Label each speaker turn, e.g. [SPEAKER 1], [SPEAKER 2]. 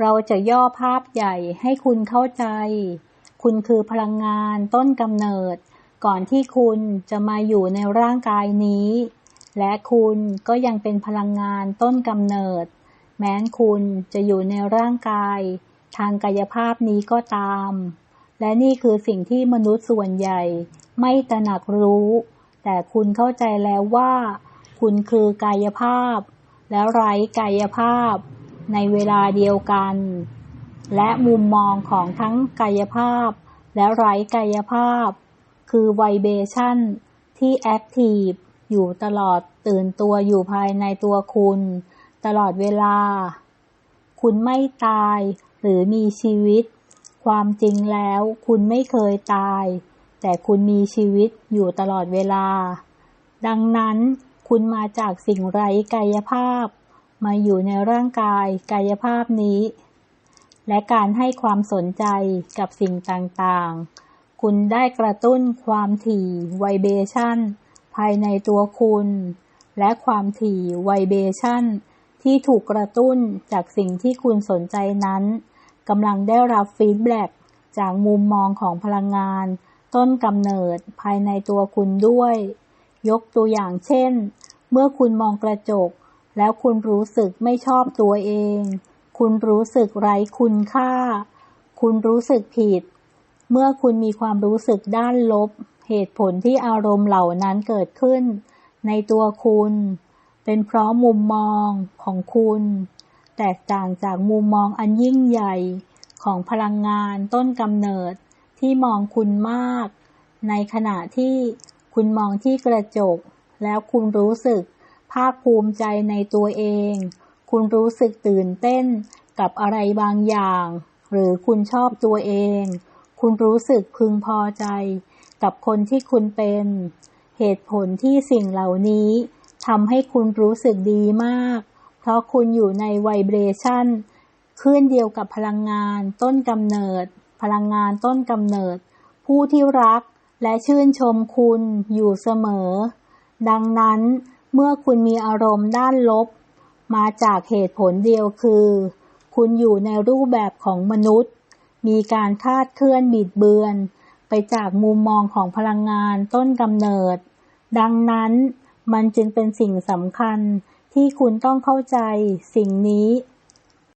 [SPEAKER 1] เราจะย่อภาพใหญ่ให้คุณเข้าใจ คุณคือพลังงานต้นกำเนิด ก่อนที่คุณจะมาอยู่ในร่างกายนี้ และคุณก็ยังเป็นพลังงานต้นกำเนิด แม้นคุณจะอยู่ในร่างกาย ทางกายภาพนี้ก็ตาม และนี่คือสิ่งที่มนุษย์ส่วนใหญ่ ไม่ตระหนักรู้ แต่คุณเข้าใจแล้วว่า คุณคือกายภาพ และไร้กายภาพ ในเวลาเดียวกัน และมุมมองของทั้งกายภาพ และไร้กายภาพ คือไวเบชั่นที่แอคทีฟอยู่ตลอดตื่นตัวอยู่ภายในตัวคุณ ตลอดเวลา คุณไม่ตายหรือมีชีวิต ความจริงแล้วคุณไม่เคยตาย แต่คุณมีชีวิตอยู่ตลอดเวลา ดังนั้นคุณมาจากสิ่งไร้กายภาพ มาอยู่ในร่างกายกายภาพนี้ และการให้ความสนใจกับสิ่งต่างๆ คุณได้กระตุ้นความถี่ไวเบชั่น ภายในตัวคุณ และความถี่ไวเบชั่น ที่ถูกกระตุ้นจากสิ่งที่คุณสนใจนั้นกำลังได้รับฟีดแบ็กจากมุมมองของพลังงาน ต้นกำเนิดภายในตัวคุณด้วย ยกตัวอย่างเช่น เมื่อคุณมองกระจก แล้วคุณรู้สึกไม่ชอบตัวเอง คุณรู้สึกไร้คุณค่า คุณรู้สึกผิด เมื่อคุณมีความรู้สึกด้านลบ เหตุผลที่อารมณ์เหล่านั้นเกิดขึ้น ในตัวคุณ เป็นเพราะมุมมองของคุณ แตกต่างจากมุมมองอันยิ่งใหญ่ของพลังงานต้นกำเนิดที่มองคุณมาก ในขณะที่คุณมองที่กระจก แล้วคุณรู้สึก ภาคภูมิใจในตัวเอง คุณรู้สึกตื่นเต้นกับอะไรบางอย่าง หรือคุณชอบตัวเอง คุณรู้สึกพึงพอใจ กับคนที่คุณเป็น เหตุผลที่สิ่งเหล่านี้ทำให้คุณรู้สึกดีมาก เพราะคุณอยู่ในไวเบรชั่นคลื่นเดียวกับพลังงานต้นกำเนิด พลังงานต้นกำเนิด ผู้ที่รักและชื่นชมคุณอยู่เสมอ ดังนั้น เมื่อคุณมีอารมณ์ด้านลบ มาจากเหตุผลเดียวคือ คุณอยู่ในรูปแบบของมนุษย์ มีการคาดเคลื่อนบิดเบือน ไปจากมุมมองของพลังงานต้นกำเนิด ดังนั้นมันจึงเป็นสิ่งสำคัญที่คุณต้องเข้าใจสิ่งนี้